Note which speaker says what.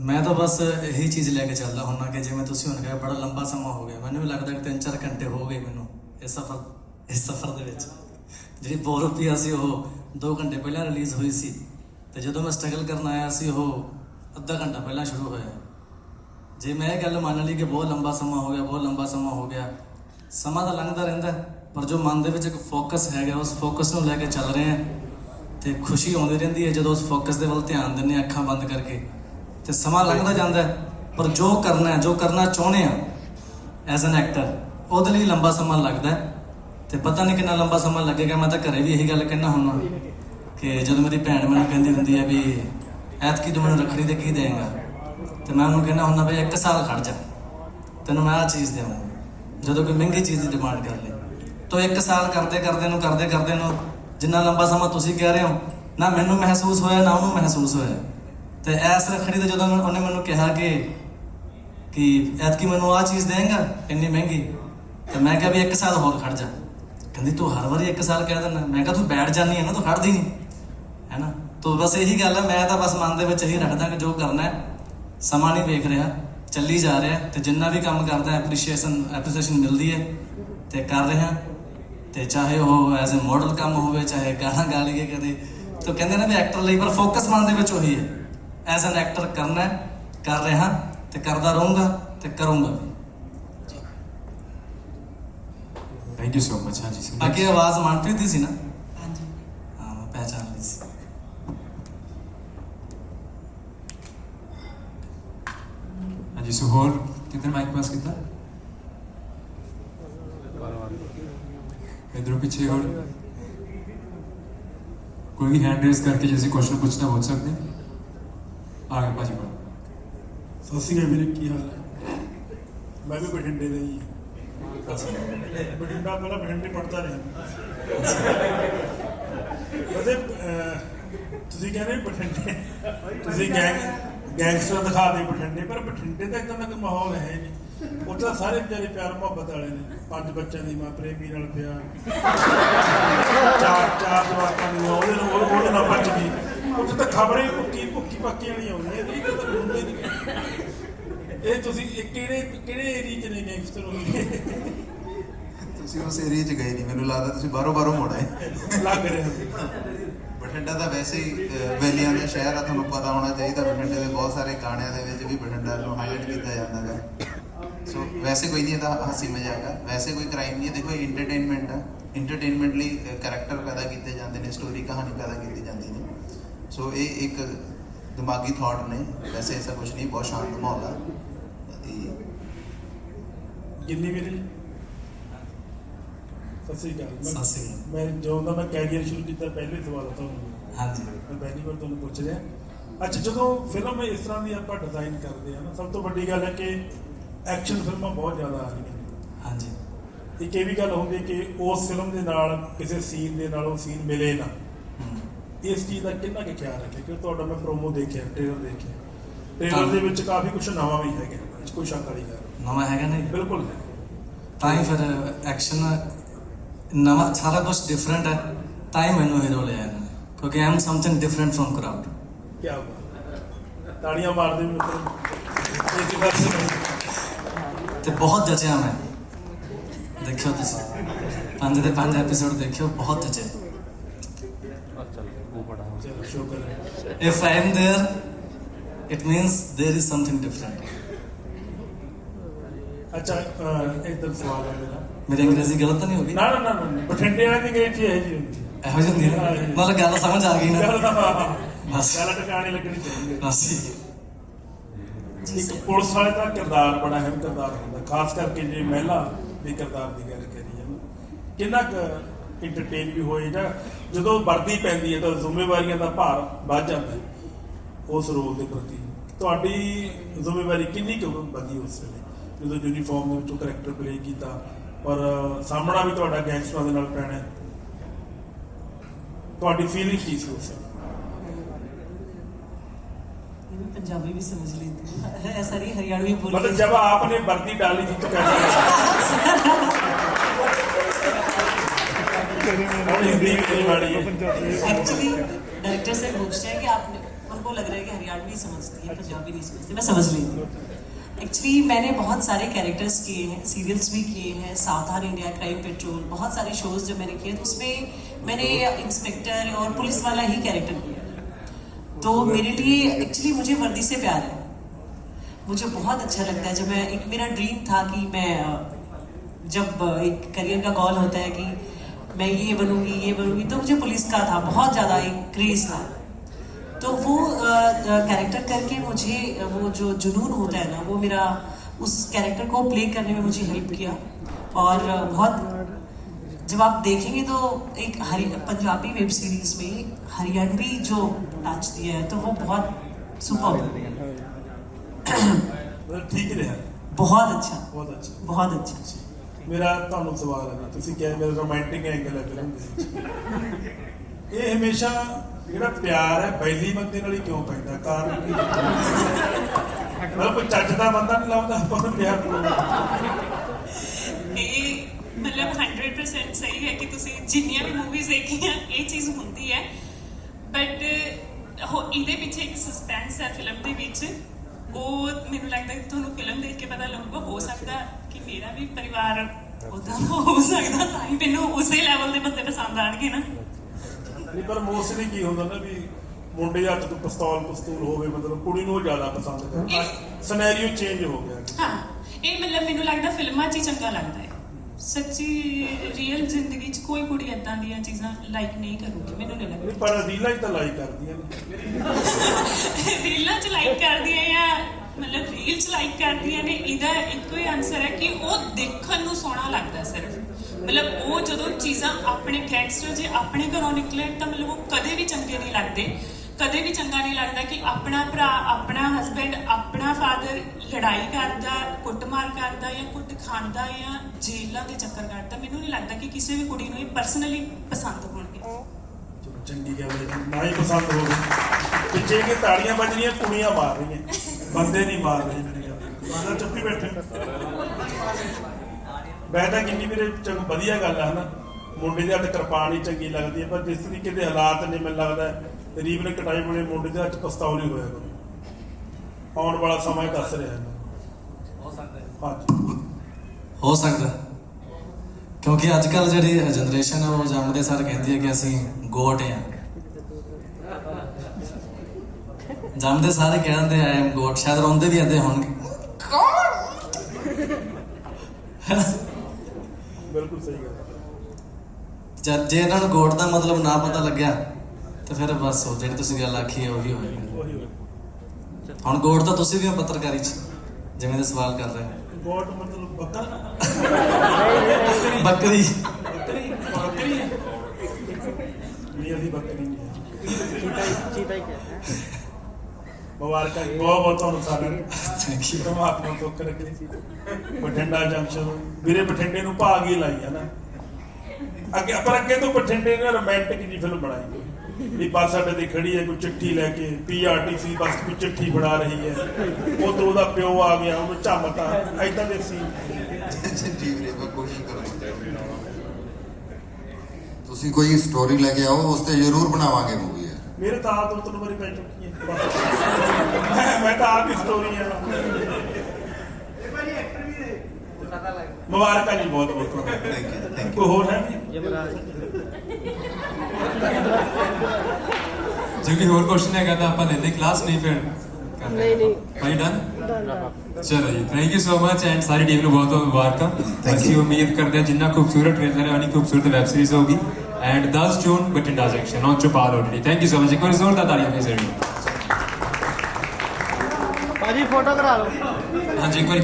Speaker 1: ਮੈਂ ਤਾਂ ਬਸ ਇਹੀ ਚੀਜ਼ ਲੈ ਕੇ ਚੱਲਦਾ ਹੁੰਨਾ ਕਿ ਜਿਵੇਂ ਤੁਸੀਂ ਹੁਣ ਕਿਹਾ ਬੜਾ ਲੰਬਾ ਸਮਾਂ ਹੋ ਗਿਆ, ਮੈਨੂੰ ਵੀ ਲੱਗਦਾ ਕਿ 3-4 ਘੰਟੇ ਹੋ ਗਏ ਮੈਨੂੰ ਇਸ ਸਫ਼ਰ ਇਸ ਸਫ਼ਰ ਦੇ ਵਿੱਚ। ਜਿਹੜੀ ਬੋਰੋਪੀਆ ਸੀ ਉਹ 2 ਘੰਟੇ ਪਹਿਲਾਂ ਰਿਲੀਜ਼ ਹੋਈ ਸੀ ਤੇ ਜਦੋਂ ਮੈਂ ਸਟਰਗਲ ਕਰਨ ਆਇਆ ਸੀ, ਉਹ ਅੱਧਾ ਘੰਟਾ ਪਹਿਲਾਂ ਸ਼ੁਰੂ ਹੋਇਆ। ਜੇ ਮੈਂ ਇਹ ਗੱਲ ਮੰਨ ਲਈ ਕਿ ਬਹੁਤ ਲੰਬਾ ਸਮਾਂ ਹੋ ਗਿਆ, ਬਹੁਤ ਲੰਬਾ ਸਮਾਂ ਹੋ ਗਿਆ, ਸਮਾਂ ਤਾਂ ਲੰਘਦਾ ਰਹਿੰਦਾ ਪਰ ਜੋ ਮਨ ਦੇ ਵਿੱਚ ਇੱਕ ਫੋਕਸ ਹੈਗਾ, ਉਸ ਫੋਕਸ ਨੂੰ ਲੈ ਕੇ ਚੱਲ ਰਹੇ ਹਾਂ ਤੇ ਖੁਸ਼ੀ ਆਉਂਦੀ ਰਹਿੰਦੀ ਹੈ ਜਦੋਂ ਉਸ ਫੋਕਸ ਦੇ ਵੱਲ ਧਿਆਨ ਦਿੰਦੇ ਹਾਂ ਅੱਖਾਂ ਬੰਦ ਕਰਕੇ। ਤੇ ਸਮਾਂ ਲੰਘਦਾ ਜਾਂਦਾ ਹੈ, ਪਰ ਜੋ ਕਰਨਾ ਹੈ ਜੋ ਕਰਨਾ ਚਾਹੁੰਦੇ ਆ ਐਜ਼ ਐਨ ਐਕਟਰ ਉਹਦੇ ਲਈ ਲੰਬਾ ਸਮਾਂ ਲੱਗਦਾ ਹੈ। ਤੇ ਪਤਾ ਨਹੀਂ ਕਿੰਨਾ ਲੰਬਾ ਸਮਾਂ ਲੱਗੇਗਾ ਮੈਂ ਤਾਂ ਘਰੇ ਵੀ ਇਹੀ ਗੱਲ ਕਹਿਣਾ ਹੁੰਦਾ ਕਿ ਜਦੋਂ ਮੇਰੀ ਭੈਣ ਮੈਨੂੰ ਕਹਿੰਦੀ ਹੁੰਦੀ ਹੈ ਵੀ ਐਤਕੀ ਤੂੰ ਮੈਨੂੰ ਰੱਖੜੀ ਤੇ ਕੀ ਦੇਂਗਾ ਤੇ ਮੈਂ ਉਹਨੂੰ ਕਹਿੰਦਾ ਹੁੰਦਾ ਵੀ ਇੱਕ ਸਾਲ ਖੜ ਜਾ ਤੈਨੂੰ ਮੈਂ ਆਹ ਚੀਜ਼ ਦੇਵਾਂਗਾ। ਜਦੋਂ ਕੋਈ ਮਹਿੰਗੀ ਚੀਜ਼ ਦੀ ਡਿਮਾਂਡ ਕਰ ਲੇ। ਤੋ ਇੱਕ ਸਾਲ ਕਰਦੇ ਕਰਦੇ ਨੂੰ ਕਰਦੇ ਕਰਦੇ ਨੂੰ ਜਿੰਨਾ ਲੰਬਾ ਸਮਾਂ ਤੁਸੀਂ ਕਹਿ ਰਹੇ ਹੋ ਨਾ ਮੈਨੂੰ ਮਹਿਸੂਸ ਹੋਇਆ ਨਾ ਉਹਨੂੰ ਮਹਿਸੂਸ ਹੋਇਆ। ਤੇ ਐਸ ਰੱਖੜੀ ਤੇ ਜਦੋਂ ਉਹਨੇ ਮੈਨੂੰ ਕਿਹਾ ਕਿ ਕਿ ਐਤਕੀ ਮੈਨੂੰ ਆਹ ਚੀਜ਼ ਦੇਂਗਾ, ਇੰਨੀ ਮਹਿੰਗੀ? ਤੇ ਮੈਂ ਕਿਹਾ ਵੀ ਇੱਕ ਸਾਲ ਹੋਰ ਖੜ ਜਾ। ਕਹਿੰਦੀ, ਤੂੰ ਹਰ ਵਾਰੀ ਇੱਕ ਸਾਲ ਕਹਿ ਦਿੰਦਾ। ਮੈਂ ਕਿਹਾ, ਤੂੰ ਬੈਠ ਜਾਨੀ ਹੈ ਨਾ, ਤੂੰ ਖੜਦੀ ਨਹੀਂ। ਹੈ ਨਾ ਤੋ ਬਸ ਇਹੀ ਗੱਲ ਹੈ ਮੈਂ ਤਾਂ ਬਸ ਮਨ ਦੇ ਵਿੱਚ ਇਹੀ ਰੱਖਦਾ ਕਿ ਜੋ ਕਰਨਾ ਹੈ, ਸਮਾਂ ਨਹੀਂ ਵੇਖ ਰਿਹਾ, ਚੱਲੀ ਜਾ ਰਿਹਾ। ਤੇ ਜਿੰਨਾ ਵੀ ਕੰਮ ਕਰਦਾ ਐਪਰੀਸ਼ੀਏਸ਼ਨ ਐਪਰੀਸ਼ੀਏਸ਼ਨ ਮਿਲਦੀ ਹੈ ਤੇ ਕਰ ਰਿਹਾ। ਤੇ ਚਾਹੇ ਉਹ ਐਜ਼ ਅ ਮਾਡਲ ਕੰਮ ਹੋਵੇ, ਚਾਹੇ ਗਾਣਾ ਗਾ ਲਈਏ ਕਦੇ। ਤਾਂ ਕਹਿੰਦੇ ਨੇ ਵੀ ਐਕਟਰ ਲਈ ਪਰ ਫੋਕਸ ਮਨ ਦੇ ਵਿੱਚ ਉਹੀ ਹੈ ਐਜ਼ ਐਨ ਐਕਟਰ ਕਰਨਾ ਹੈ ਕਰ ਰਿਹਾ ਤੇ ਕਰਦਾ ਰਹੂੰਗਾ ਤੇ ਕਰੂੰਗਾ ਵੀ
Speaker 2: ਥੈਂਕ ਯੂ ਸੋ ਮਚ ਹਾਂਜੀ ਸਿੰਘ
Speaker 1: ਬਾਕੀ ਆਵਾਜ਼ ਮਨਪ੍ਰੀਤ ਦੀ ਸੀ ਨਾ
Speaker 3: ਹਾਂਜੀ
Speaker 1: ਹਾਂ ਮੈਂ ਪਹਿਚਾਨ ਲਈ ਸੀ
Speaker 2: ਹਾਂਜੀ ਸੋ ਹੋਰ ਕਿਤਨੇ ਮਾਈਕ ਪਾਸ ਕੀਤਾ ਇਧਰੋਂ ਪਿੱਛੇ ਹੋਰ ਕੋਈ ਵੀ ਹੈਂਡ ਰੇਜ਼ करके जैसे क्वेश्चन पूछना पूछ सकते हैं ਆ ਭਾਜੀ ਕੋਲ।
Speaker 4: ਸਤਿ ਸ਼੍ਰੀ ਮੇਰੇ ਕੀ ਹਾਲ ਹੈ? ਮੈਂ ਵੀ ਬਠਿੰਡੇ ਦਾ ਹੀ ਬਠਿੰਡਾ ਪਹਿਲਾਂ ਬਠਿੰਡੇ ਪੜਦਾ ਰਿਹਾ। ਉਹਦੇ ਤੁਸੀਂ ਕਹਿੰਦੇ ਬਠਿੰਡੇ, ਤੁਸੀਂ ਗੈਂਗ, ਗੈਂਗਸਟਰ ਦਿਖਾ ਦੇ ਬਠਿੰਡੇ, ਪਰ ਬਠਿੰਡੇ ਦਾ ਇਦਾਂ ਦਾ ਮਾਹੌਲ ਹੈ ਨਹੀਂ। ਉੱਥੇ ਸਾਰੇ ਪਿਆਰੇ ਪਿਆਰ ਮੁਹੱਬਤ ਵਾਲੇ ਨੇ। ਪੰਜ ਬੱਚਿਆਂ ਦੀ ਮਾਂ, ਪ੍ਰੇਮੀ ਨਾਲ ਪਿਆਰ ਚਾਰ ਚਾਰ ਜਵਾਕਾਂ ਨੂੰ ਉਹਦੇ ਨਾਲ ਉਹਦੇ ਨਾਲ ਬੱਚ ਗਈ ਉੱਥੇ ਤਾਂ ਖਬਰ ਹੀ ਭੁੱਕੀ ਪੱਕੀ ਵਾਲੀ ਆਉਂਦੀਆਂ ਨੇ ਇਹ ਤਾਂ ਹੁੰਦੇ ਨਹੀਂ। ਇਹ ਤੁਸੀਂ ਇਹ ਕਿਹੜੇ ਕਿਹੜੇ ਏਰੀਆ ਚ ਨੇ ਗੈਂਗਸਟਰ ਹੋਣਗੇ
Speaker 5: ਤੁਸੀਂ ਉਸ ਏਰੀਆ 'ਚ ਗਏ ਨਹੀਂ ਮੈਨੂੰ ਲੱਗਦਾ ਤੁਸੀਂ ਬਾਹਰੋਂ ਬਾਹਰੋਂ ਮੁੜ ਆਏ।
Speaker 4: ਲੱਗ ਰਿਹਾ।
Speaker 5: ਬਠਿੰਡਾ ਤਾਂ ਵੈਸੇ ਹੀ ਵੈਲੀਆਂ ਦਾ ਸ਼ਹਿਰ ਆ ਤੁਹਾਨੂੰ ਪਤਾ ਹੋਣਾ ਚਾਹੀਦਾ ਬਠਿੰਡੇ ਦੇ ਬਹੁਤ ਸਾਰੇ ਗਾਣਿਆਂ ਦੇ ਵਿੱਚ ਵੀ ਬਠਿੰਡਾ ਨੂੰ ਹਾਈਲਾਈਟ ਕੀਤਾ ਜਾਂਦਾ ਹੈ ਸੋ ਵੈਸੇ ਕੋਈ ਨਹੀਂ ਇਹਦਾ ਹਾਸੀ ਮਜ਼ਾਕ ਆ। ਵੈਸੇ ਕੋਈ ਕ੍ਰਾਈਮ ਨਹੀਂ ਹੈ ਦੇਖੋ ਇੰਟਰਟੇਨਮੈਂਟ ਆ। ਇੰਟਰਟੇਨਮੈਂਟ ਲਈ ਕੈਰੈਕਟਰ ਪੈਦਾ ਕੀਤੇ ਜਾਂਦੇ ਨੇ ਸਟੋਰੀ ਕਹਾਣੀ ਪੈਦਾ ਕੀਤੀ ਜਾਂਦੀ ਨੇ। ਸੋ ਇਹ ਇੱਕ ਦਿਮਾਗੀ ਥਾਟ ਨੇ। ਵੈਸੇ ਐਸਾ ਕੁਝ ਨਹੀਂ ਬਹੁਤ ਸ਼ਾਂਤ ਮਾਹੌਲ ਆ।
Speaker 4: ਕਿੰਨੀ ਵੀਰੇ ਸਤਿ ਸ੍ਰੀ ਅਕਾਲ। ਮੈਂ-
Speaker 1: ਸਤਿ ਸ੍ਰੀ ਅਕਾਲ।
Speaker 4: ਮੈਂ ਜਦੋਂ ਦਾ ਮੈਂ ਕੈਰੀਅਰ ਸ਼ੁਰੂ ਕੀਤਾ ਪਹਿਲੇ ਸਵਾਲ ਤੁਹਾਨੂੰ।
Speaker 1: ਹਾਂਜੀ।
Speaker 4: ਮੈਂ ਪਹਿਲੀ ਵਾਰ ਤੁਹਾਨੂੰ ਪੁੱਛ ਰਿਹਾ। ਅੱਛਾ ਜਦੋਂ ਫਿਲਮ ਇਸ ਤਰ੍ਹਾਂ ਦੀ ਆਪਾਂ ਡਿਜ਼ਾਈਨ ਕਰਦੇ ਆ ਨਾ ਸਭ ਤੋਂ ਵੱਡੀ ਗੱਲ ਹੈ ਕਿ ਐਕਸ਼ਨ ਫਿਲਮਾਂ ਬਹੁਤ ਜ਼ਿਆਦਾ ਆ ਰਹੀਆਂ ਨੇ।
Speaker 1: ਹਾਂਜੀ।
Speaker 4: ਇੱਕ ਇਹ ਵੀ ਗੱਲ ਹੁੰਦੀ ਕਿ ਉਸ ਫਿਲਮ ਦੇ ਨਾਲ ਕਿਸੇ ਸੀਨ ਦੇ ਨਾਲ ਉਹ ਸੀਨ ਮਿਲੇ ਨਾ। ਇਸ ਚੀਜ਼ ਦਾ ਕਿੰਨਾ ਕੁ ਖਿਆਲ ਰੱਖਿਆ? ਕਿ ਤੁਹਾਡਾ ਮੈਂ ਪ੍ਰੋਮੋ ਦੇਖਿਆ ਟ੍ਰੇਲਰ ਦੇਖਿਆ। ਟ੍ਰੇਲਰ ਦੇ ਵਿੱਚ ਕਾਫੀ ਕੁਝ ਨਵਾਂ ਵੀ ਹੈਗਾ 'ਚ ਕੋਈ ਸ਼ੱਕ ਵਾਲੀ ਗੱਲ ਨਹੀਂ।
Speaker 1: ਨਵਾਂ ਹੈਗਾ ਨਾ ਜੀ
Speaker 4: ਬਿਲਕੁਲ ਹੈ।
Speaker 1: ਤਾਂ ਹੀ ਫਿਰ ਐਕਸ਼ਨ ਨਵਾਂ ਸਾਰਾ ਕੁਝ ਡਿਫਰੈਂਟ ਹੈ ਤਾਂ ਹੀ ਮੈਨੂੰ ਹੀਰੋ ਲਿਆ ਇਹਨਾਂ ਨੇ। ਕਿਉਂਕਿ I am something different from crowd
Speaker 4: ਕੀ ਬਾਤ। ਤਾੜੀਆਂ ਮਾਰਦੇ ਵੀ ਉੱਪਰ ਇਸ ਗੱਲ ਸੇ
Speaker 1: ਤੇ ਬਹੁਤ ਜਚਿਆ ਮੈਂ। ਦੇਖਿਓ ਤੁਸੀਂ। ਪੰਜ ਦੇ ਪੰਜ ਐਪੀਸੋਡ ਦੇਖਿਓ ਬਹੁਤ ਜਚੇ If I am there, it means there is something different.
Speaker 4: ਅੱਛਾ ਅਹ, ਇੱਕ ਦਿਨ ਸਵਾਲ ਹੈ ਮੇਰਾ
Speaker 1: ਮੇਰੀ ਅੰਗਰੇਜ਼ੀ ਗਲਤ ਤਾਂ ਨਹੀਂ ਹੋ ਗਈ
Speaker 4: ਨਾ ਨਾ ਨਾ ਨਾ,
Speaker 1: ਨਾ,
Speaker 4: ਬਠਿੰਡੇ ਪੁਲਿਸ ਵਾਲੇ ਦਾ ਕਿਰਦਾਰ ਬੜਾ ਅਹਿਮ ਕਿਰਦਾਰ ਹੁੰਦਾ ਖਾਸ ਕਰਕੇ ਮਹਿਲਾ ਦੇ ਕਿਰਦਾਰ ਦੀ ਗੱਲ ਕਰੀਏ ਕਿੰਨਾ ਕੁ ਇੰਟਰਟੇਨ ਵੀ ਹੋਏ ਜਾਂ ਜਦੋਂ ਵਰਦੀ ਪੈਂਦੀ ਹੈ ਤਾਂ ਜ਼ਿੰਮੇਵਾਰੀਆਂ ਦਾ ਭਾਰ ਵੱਧ ਜਾਂਦਾ ਹੈ ਉਸ ਰੋਲ ਦੇ ਪ੍ਰਤੀ ਤੁਹਾਡੀ ਜ਼ਿੰਮੇਵਾਰੀ ਕਿੰਨੀ ਕੁ ਵਧੀ ਉਸ ਵੇਲੇ ਜਦੋਂ ਯੂਨੀਫਾਰਮ ਦੇ ਵਿੱਚੋਂ ਕਰੈਕਟਰ ਪਲੇ ਕੀਤਾ ਪਰ ਸਾਹਮਣਾ ਵੀ ਤੁਹਾਡਾ ਗੈਂਗਸਟਰਾਂ ਦੇ ਨਾਲ ਪੈਣਾ ਹੈ। ਤੁਹਾਡੀ ਫੀਲਿੰਗ ਕੀ ਸੀ ਉਸ ਵੇਲੇ
Speaker 3: ये भी पंजाबी भी समझ लेती हूँ है सारी हरियाणवी बोली
Speaker 4: मतलब जब आपने वर्दी डाली थी तो कैसा
Speaker 3: एक्चुअली डायरेक्टर से पूछते हैं कि आपने उनको लग रहा है कि हरियाणवी समझती है, पंजाबी नहीं समझती मैं समझ लेती हूँ। एक्चुअली मैंने बहुत सारे कैरेक्टर्स किए हैं सीरियल्स भी किए हैं, सावधान इंडिया क्राइम पेट्रोल बहुत सारे शोज़ जो मैंने किए तो उसमें मैंने इंस्पेक्टर और पुलिस वाला ही कैरेक्टर किया। तो मेरे लिए एक्चुअली मुझे वर्दी से प्यार है। मुझे बहुत अच्छा लगता है। जब मैं, एक मेरा ड्रीम था कि मैं, जब एक करियर का कॉल होता है कि मैं ये बनूँगी ये बनूँगी। तो मुझे पुलिस का था बहुत ज़्यादा एक क्रेज़ था। तो वो कैरेक्टर करके मुझे वो जो जुनून होता है ना वो मेरा उस कैरेक्टर को प्ले करने में मुझे हेल्प किया। और बहुत जब आप देखेंगे तो एक हरि पंजाबी वेब सीरीज़ में हरियाणवी जो नाच दिया है तो वो बहुत सुपर
Speaker 4: ठीक है।
Speaker 3: बहुत अच्छा
Speaker 4: बहुत अच्छा।
Speaker 3: बहुत अच्छा।
Speaker 4: ਮੇਰਾ ਤੁਹਾਨੂੰ ਸਵਾਲ ਹੈ ਜੀ। ਤੁਸੀਂ ਕਿਹਾ ਮੇਰਾ ਰੋਮਾਂਟਿਕ ਐਂਗਲ ਹੈ ਫਿਲਮ ਦੇ ਵਿੱਚ ਇਹ ਹਮੇਸ਼ਾ ਜਿਹੜਾ ਪਿਆਰ ਹੈ ਪਹਿਲੀ ਬੰਦੇ ਨਾਲ ਹੀ ਕਿਉਂ ਪੈਂਦਾ ਕਾਰਨ ਕੀ ਹੈ? ਮਤਲਬ ਕੋਈ ਚੱਜ ਦਾ ਬੰਦਾ ਨਹੀਂ ਲੱਭਦਾ, ਆਪਾਂ ਨੂੰ ਪਿਆਰ ਕਰੂਗਾ
Speaker 6: ਇਹ ਮਤਲਬ 100% ਸਹੀ ਹੈ ਕਿ ਤੁਸੀਂ ਜਿੰਨੀਆਂ ਵੀ ਮੂਵੀਜ਼ ਦੇਖੀਆਂ, ਇਹ ਚੀਜ਼ ਹੁੰਦੀ ਹੈ ਬਟ ਇਹਦੇ ਪਿੱਛੇ ਇੱਕ ਸਸਪੈਂਸ ਹੈ ਫਿਲਮ ਦੇ ਵਿੱਚ ਉਹ ਮੈਨੂੰ ਲੱਗਦਾ ਕਿ ਤੁਹਾਨੂੰ ਫਿਲਮ ਦੇਖ ਕੇ ਪਤਾ ਲੱਗੂਗਾ ਹੋ ਸਕਦਾ ਕਿ ਮੇਰਾ ਵੀ ਪਰਿਵਾਰ ਉਦਾਂ ਦਾ ਹੋ ਸਕਦਾ ਤਾਂ ਹੀ ਮੈਨੂੰ ਉਸੇ ਲੈਵਲ ਦੇ ਬੰਦੇ ਪਸੰਦ ਆਣਗੇ ਨਾ।
Speaker 4: ਨਹੀਂ ਪਰ ਮੋਸਟਲੀ ਕੀ ਹੁੰਦਾ ਨਾ ਵੀ ਮੁੰਡੇ ਹੱਥ ਤੋਂ ਪਿਸਤੌਲ ਪਿਸਤੂਲ ਹੋਵੇ ਮਤਲਬ ਕੁੜੀ ਨੂੰ ਜ਼ਿਆਦਾ ਪਸੰਦ ਕਰਦਾ। ਸਿਨੈਰੀਓ ਚੇਂਜ ਹੋ ਗਿਆ।
Speaker 6: ਹਾਂ ਇਹ ਮਤਲਬ ਮੈਨੂੰ ਲੱਗਦਾ ਫਿਲਮਾਂ 'ਚ ਹੀ ਚੰਗਾ ਲੱਗਦਾ ਹੈ। ਸੱਚੀ ਰੀਅਲ ਜ਼ਿੰਦਗੀ 'ਚ ਕੋਈ ਕੁੜੀ ਏਦਾਂ ਦੀਆਂ ਚੀਜ਼ਾਂ ਲਾਈਕ ਨਹੀਂ ਕਰੂਗੀ ਮੈਨੂੰ ਨਹੀਂ ਲੱਗਦਾ।
Speaker 4: ਨਹੀਂ ਪਰ ਰੀਲਾਂ ਹੀ ਤਾਂ ਲਾਈਕ ਕਰਦੀਆਂ ਨੇ।
Speaker 6: ਰੀਲਾਂ ਚ ਲਾਈਕ ਕਰਦੀਆਂ ਜਾਂ ਮਤਲਬ ਰੀਲ ਚ ਲਾਈਕ ਕਰਦੀਆਂ ਨੇ ਇਹਦਾ ਇੱਕੋ ਹੀ ਆਨਸਰ ਹੈ ਕਿ ਉਹ ਦੇਖਣ ਨੂੰ ਸੋਹਣਾ ਲੱਗਦਾ ਸਿਰਫ। ਮਤਲਬ ਉਹ ਜਦੋਂ ਚੀਜ਼ਾਂ ਆਪਣੇ ਗੈਂਗਸਟਰ ਜੇ ਆਪਣੇ ਘਰੋਂ ਨਿਕਲੇ ਤਾਂ ਮਤਲਬ ਉਹ ਕਦੇ ਵੀ ਚੰਗੇ ਨਹੀਂ ਲੱਗਦੇ। ਕਦੇ ਵੀ ਚੰਗਾ ਨਹੀਂ ਲੱਗਦਾ ਕਿ ਆਪਣਾ ਭਰਾ ਆਪਣਾ ਹਸਬੰਡ ਆਪਣਾ ਫਾਦਰ ਲੜਾਈ ਕਰਦਾ, ਕੁੱਟਮਾਰ ਕਰਦਾ ਜਾਂ ਕੁੱਟ ਖਾਂਦਾ ਜਾਂ ਜੇਲ੍ਹਾਂ ਦੇ ਚੱਕਰ ਕੱਟਦਾ ਮੈਨੂੰ ਨਹੀਂ ਲੱਗਦਾ ਕਿ ਕਿਸੇ ਵੀ ਕੁੜੀ ਨੂੰ ਇਹ ਪਰਸਨਲੀ ਪਸੰਦ ਹੋਣਗੇ।
Speaker 4: ਚਲੋ, ਚੰਗੀ ਗੱਲ ਹੈ ਜੀ, ਨਾ ਹੀ ਪਸੰਦ ਹੋਵੇ ਪਿੱਛੇ ਕਿ ਤਾੜੀਆਂ ਵੱਜ ਰਹੀਆਂ ਕੁੜੀਆਂ ਮਾਰ ਰਹੀਆਂ। ਬੰਦੇ ਨਹੀਂ ਮਾਰ ਰਹੇ ਮੇਰੇ ਮਾਨਾ ਚੁੱਪੀ ਬੈਠੇ। ਮੈਂ ਤਾਂ ਕਿੰਨੀ ਮੇਰੇ ਚੰਗ ਵਧੀਆ ਗੱਲ ਆ, ਹਨਾ। ਮੁੰਡੇ ਦੇ ਹੱਥ ਕਿਰਪਾਨ ਹੀ ਚੰਗੀ ਲੱਗਦੀ ਹੈ, ਪਰ ਜਿਸ ਤਰੀਕੇ ਦੇ ਹਾਲਾਤ ਨੇ, ਮੈਨੂੰ ਲੱਗਦਾ, ਗਰੀਬ ਨੇ ਕਟਾਈ ਬਣੇ ਮੁੰਡੇ ਦੇ ਹੱਥ ਪਸਤੌਲ ਹੀ ਹੋਇਆ ਕਰੂ ਆਉਣ ਵਾਲਾ ਸਮਾਂ ਹੀ ਦੱਸ ਰਿਹਾ ਹੈ।
Speaker 1: ਹੋ ਸਕਦਾ ਹੈ।
Speaker 4: ਹਾਂਜੀ।
Speaker 1: ਹੋ ਸਕਦਾ ਕਿਉਂਕਿ ਅੱਜ ਕੱਲ ਜਿਹੜੀ ਜਨਰੇਸ਼ਨ ਹੈ ਉਹ ਜੰਮਦੇ ਸਾਰ ਕਹਿੰਦੀ ਹੈ ਕਿ ਅਸੀਂ ਗੋਟ ਆ ਜੰਮਦੇ ਸਾਰੇ ਕਹਿੰਦੇ ਆਈ ਐਮ ਗੋਟ ਸ਼ਾਇਦ ਰੋਂਦੇ ਵੀ ਆਂਦੇ ਹੋਣਗੇ।
Speaker 4: ਬਿਲਕੁਲ ਸਹੀ ਗੱਲ ਹੈ।
Speaker 1: ਜਦ ਜੇ ਇਹਨਾਂ ਨੂੰ ਗੋਟ ਦਾ ਮਤਲਬ ਨਾ ਪਤਾ ਲੱਗਿਆ ਤੇ ਫਿਰ ਬਸ ਉਹ ਜਿਹੜੀ ਤੁਸੀਂ ਗੱਲ ਆਖੀ ਹੈ ਉਹੀ ਹੋਏਗੀ।
Speaker 4: ਉਹੀ ਹੋਇਆ
Speaker 1: ਹੁਣ ਗੋਟ ਤਾਂ ਤੁਸੀਂ ਵੀ ਹੋ ਪੱਤਰਕਾਰੀ ਚ ਜਿਵੇਂ ਦੇ ਸਵਾਲ ਕਰ ਰਹੇ। ਹੋ
Speaker 4: ਗੋਟ ਮਤਲਬ ਬੱਕਰ?
Speaker 1: ਬੱਕਰੀ।
Speaker 4: ਬੱਕਰੀ। ਬੱਕਰੀ? ਹੈ? ਨਹੀਂ ਅਸੀਂ ਬੱਕਰੀ ਨਹੀਂ ਹੈ। ਮੁਬਾਰਕਾਂ ਬਹੁਤ ਬਹੁਤ ਤੁਹਾਨੂੰ ਸਾਰਿਆਂ ਨੂੰ।
Speaker 1: ਥੈਂਕ ਯੂ
Speaker 4: ਪਰਮਾਤਮਾ ਤੋਂ ਰੱਖੇ ਬਠਿੰਡਾ ਜੰਕਸ਼ਨ ਵੀਰੇ ਬਠਿੰਡੇ ਨੂੰ ਭਾਗ ਹੀ ਲਾਈ ਹੈ ਨਾ। ਅੱਗੇ ਪਰ ਅੱਗੇ ਤੋਂ ਬਠਿੰਡੇ ਨੇ ਰੋਮਾਂਟਿਕ ਜੀ ਫਿਲਮ ਬਣਾਈ। ਵੀ ਬੱਸ ਅੱਡੇ ਤੇ ਖੜੀ ਹੈ ਕੋਈ ਚਿੱਠੀ ਲੈ ਕੇ ਪੀਆਰਟੀਸੀ ਬੱਸ ਕੋਈ ਚਿੱਠੀ ਫੜਾ ਰਹੀ ਹੈ। ਉਧਰ ਉਹਦਾ ਪਿਓ ਆ ਗਿਆ ਉਹਨੂੰ ਝਮਤਾ। ਐਦਾਂ ਦੇ ਸੀ
Speaker 5: ਜੀ ਵੀਰੇ ਮੈਂ ਕੋਸ਼ਿਸ਼ ਕਰਾਂਗਾ
Speaker 7: ਤੁਸੀਂ ਕੋਈ ਸਟੋਰੀ ਲੈ ਕੇ ਆਓ ਉਸ ਤੇ ਜ਼ਰੂਰ ਬਣਾਵਾਂਗੇ ਮੂਵੀ ਹੈ।
Speaker 4: ਮੇਰੇ ਤਾਂ ਆਪ ਦੋ ਤਿੰਨ ਵਾਰੀ ਪੈ ਚੁੱਕੀ ਹੈ। ਮੈਂ- ਮੈਂ ਤਾਂ ਆਪ ਹੀ ਸਟੋਰੀ ਹੈ। ਮੁਬਾਰਕਾਂ ਜੀ ਬਹੁਤ ਬਹੁਤ।
Speaker 5: ਥੈਂਕ ਯੂ ਥੈਂਕ
Speaker 4: ਕੋਈ ਹੋਰ ਹੈ
Speaker 2: ਜੇ ਕੋਈ ਹੋਰ ਕੁਐਸਚਨ ਹੈਗਾ ਤਾਂ ਆਪਾਂ ਲੈਂਦੇ ਕਲਾਸ ਨਹੀਂ ਫਿਰ। ਨਹੀਂ ਨਹੀਂ। ਭਾਈ ਡਨ ਚਲੋ ਜੀ thank you so much and sorry team ਨੂੰ ਬਹੁਤ ਬਹੁਤ ਮੁਬਾਰਕਾਂ ਅਸੀਂ ਉਮੀਦ ਕਰਦੇ ਹਾਂ ਜਿੰਨਾ ਖੂਬਸੂਰਤ ਟ੍ਰੇਲਰ ਹੈ ਉਨੀ ਖੂਬਸੂਰਤ ਵੈਬ ਸੀਰੀਜ਼ ਹੋਗੀ and 10 June Bathinda junction on Chaupal OTT thank you so much ਇੱਕ ਵਾਰ ਜ਼ੋਰਦਾਰ ਤਾੜੀਆਂ ਫੇਸ ਰਹੀ
Speaker 8: ਭਾਜੀ ਫੋਟੋ ਕਰਾ ਲਓ
Speaker 2: ਹਾਂਜੀ ਇੱਕ ਵਾਰੀ